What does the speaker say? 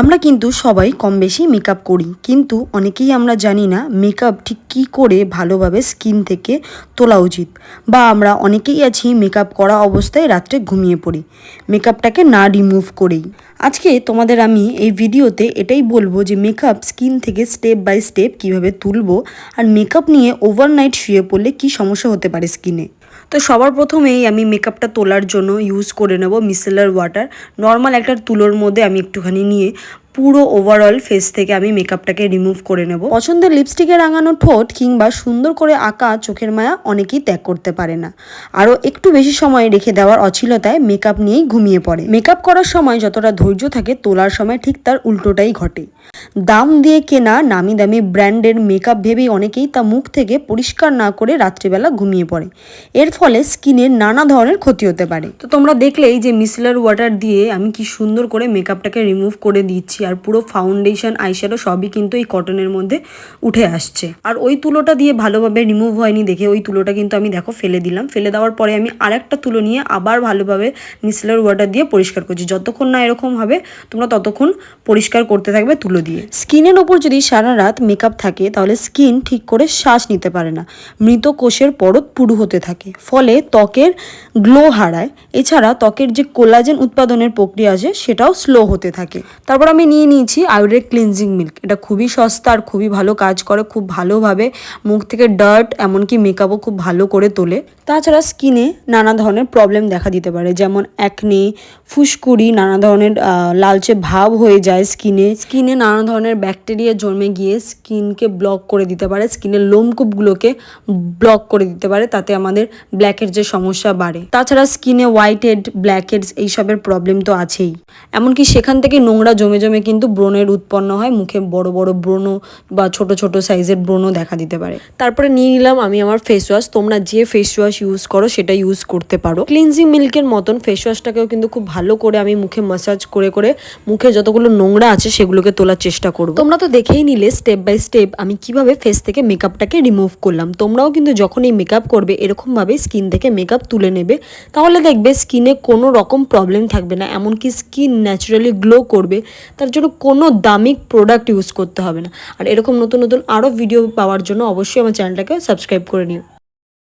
আমরা কিন্তু সবাই কম বেশি মেকআপ করি। কিন্তু অনেকেই আমরা জানি না মেকআপ ঠিক কী করে ভালোভাবে স্কিন থেকে তোলা উচিত। বা আমরা অনেকেই আছি মেকআপ করা অবস্থায় রাত্রে ঘুমিয়ে পড়ি। মেকআপটাকে না রিমুভ করেই। আজকে তোমাদের আমি এই ভিডিওতে এটাই বলব যে মেকআপ স্কিন থেকে স্টেপ বাই স্টেপ কীভাবে তুলবো। আর মেকআপ নিয়ে ওভারনাইট শুয়ে পড়লে কি সমস্যা হতে পারে স্কিনে তো সবার প্রথমেই আমি মেকআপটা তোলার জন্য ইউজ করে নেব মিসেলার ওয়াটার নর্মাল একটা তুলোর মধ্যে আমি একটুখানি নিয়ে পুরো ওভারঅল ফেস থেকে আমি মেকআপটাকে রিমুভ করে নেব। পছন্দের লিপস্টিকে রাঙানো ঠোঁট কিংবা সুন্দর করে আঁকা চোখের মায়া অনেকেই ত্যাগ করতে পারে না। আরও একটু বেশি সময় রেখে দেওয়ার অছিলতায় মেকআপ নিয়েই ঘুমিয়ে পড়ে। মেকআপ করার সময় যতটা ধৈর্য থাকে, তোলার সময় ঠিক তার উল্টোটাই ঘটে। দাম দিয়ে কেনা নামি দামি ব্র্যান্ডের মেকআপ ভেবেই অনেকেই তা মুখ থেকে পরিষ্কার না করে রাত্রিবেলা ঘুমিয়ে পড়ে। এর ফলে স্কিনের নানা ধরনের ক্ষতি হতে পারে। তো তোমরা দেখলেই যে মিসলার ওয়াটার দিয়ে আমি কি সুন্দর করে মেকআপটাকে রিমুভ করে দিচ্ছি। আর পুরো ফাউন্ডেশন আইশ্যাডো সবই কিন্তু এই কটনের মধ্যে উঠে আসছে। আর ওই তুলোটা দিয়ে ভালোভাবে রিমুভ হয়নি দেখে ওই তুলোটা কিন্তু আমি দেখো ফেলে দিলাম। ফেলে দেওয়ার পরে আমি আরেকটা তুলো নিয়ে আবার ভালোভাবে মিসেলার ওয়াটার দিয়ে পরিষ্কার করছি। যতক্ষণ না এরকম হবে, তোমরা ততক্ষণ পরিষ্কার করতে থাকবে তুলো দিয়ে। স্কিনের ওপর যদি সারা রাত মেকআপ থাকে, তাহলে স্কিন ঠিক করে শ্বাস নিতে পারে না। মৃত কোষের পরত পুরু হতে থাকে। ফলে ত্বকের গ্লো হারায়। এছাড়া ত্বকের যে কোলাজেন উৎপাদনের প্রক্রিয়া আছে, সেটাও স্লো হতে থাকে। তারপর আমি নিয়ে নিয়েছি আয়ুর্বেদ ক্লিনজিং মিল্ক এটা খুবই সস্তা আর খুবই ভালো কাজ করে, খুব ভালোভাবে মুখ থেকে ডার্ট এমনকি মেকআপও খুব ভালো করে তোলে। তাছাড়া স্কিনে নানা ধরনের প্রবলেম দেখা দিতে পারে, যেমন অ্যাকনে ফুসকুড়ি, নানা ধরনের লালচে ভাব হয়ে যায় স্কিনে স্কিনে নানা ধরনের ব্যাকটেরিয়া জন্মে গিয়ে স্কিনকে ব্লক করে দিতে পারে স্কিনের লোমকূপগুলোকে ব্লক করে দিতে পারে, তাতে আমাদের ব্ল্যাকের যে সমস্যা বাড়ে। তাছাড়া স্কিনে হোয়াইট হেড ব্ল্যাক হেডস এইসবের প্রবলেম তো আছেই। এমনকি সেখান থেকে নোংরা জমে জমে কিন্তু ব্রণের উৎপন্ন হয়, মুখে বড় বড় ব্রণ বা ছোট ছোট সাইজের ব্রণ দেখা দিতে পারে। তারপরে নিয়ে নিলাম আমি আমার ফেস ওয়াশ তোমরা যে ফেস ওয়াশ ইউজ করো সেটা ইউজ করতে পারো। ক্লিনজিং মিল্কের মতন ফেস ওয়াশটাকেও কিন্তু খুব ভালো করে আমি মুখে মাসাজ করে করে মুখে যতগুলো নোংরা আছে সেগুলোকে তোলার চেষ্টা করব। তোমরা তো দেখেই নিলে স্টেপ বাই স্টেপ আমি কীভাবে ফেস থেকে মেকআপটাকে রিমুভ করলাম। তোমরাও কিন্তু যখন এই মেকআপ করবে, এরকমভাবে স্কিন থেকে মেকআপ তুলে নেবে, তাহলে দেখবে স্কিনে কোনো রকম প্রবলেম থাকবে না। এমনকি স্কিন ন্যাচারালি গ্লো করবে তার জন্য কোনো দামি প্রোডাক্ট ইউজ করতে হবে না। আর এরকম নতুন নতুন আরও ভিডিও পাওয়ার জন্য অবশ্যই আমার চ্যানেলটাকে সাবস্ক্রাইব করে নিও।